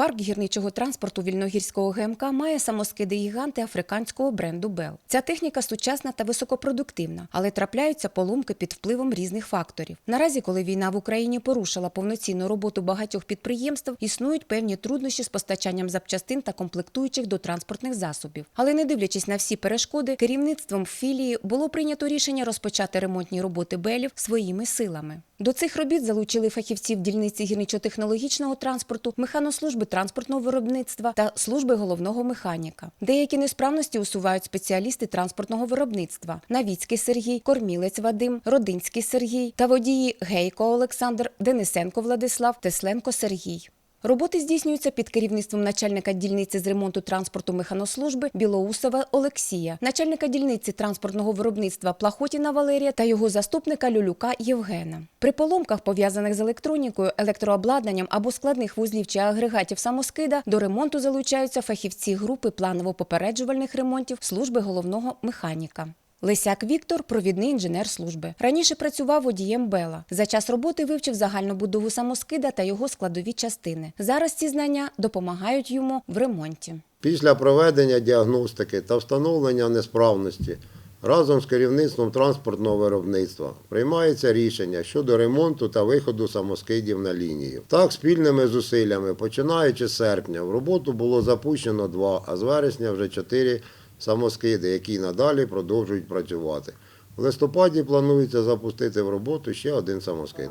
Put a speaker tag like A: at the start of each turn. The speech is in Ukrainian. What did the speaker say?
A: Парк гірничого транспорту вільногірського ГМК має самоскиди гіганти африканського бренду Бел. Ця техніка сучасна та високопродуктивна, але трапляються поломки під впливом різних факторів. Наразі, коли війна в Україні порушила повноцінну роботу багатьох підприємств, існують певні труднощі з постачанням запчастин та комплектуючих до транспортних засобів. Але не дивлячись на всі перешкоди, керівництвом філії було прийнято рішення розпочати ремонтні роботи Белів своїми силами. До цих робіт залучили фахівців дільниці гірничо-технологічного транспорту, механослужби транспортного виробництва та служби головного механіка. Деякі несправності усувають спеціалісти транспортного виробництва: Навіцький Сергій, Кормілець Вадим, Родинський Сергій та водії Гейко Олександр, Денисенко Владислав, Тесленко Сергій. Роботи здійснюються під керівництвом начальника дільниці з ремонту транспорту механослужби Білоусова Олексія, начальника дільниці транспортного виробництва Плахотіна Валерія та його заступника Люлюка Євгена. При поломках, пов'язаних з електронікою, електрообладнанням або складних вузлів чи агрегатів самоскида, до ремонту залучаються фахівці групи планово-попереджувальних ремонтів служби головного механіка. Лисяк Віктор провідний інженер служби. Раніше працював водієм Бела. За час роботи вивчив загальну будову самоскида та його складові частини. Зараз ці знання допомагають йому в ремонті.
B: Після проведення діагностики та встановлення несправності разом з керівництвом транспортного виробництва приймається рішення щодо ремонту та виходу самоскидів на лінію. Так, спільними зусиллями, починаючи з серпня, в роботу було запущено два, а з вересня вже чотири самоскиди, які надалі продовжують працювати. В листопаді планується запустити в роботу ще один самоскид.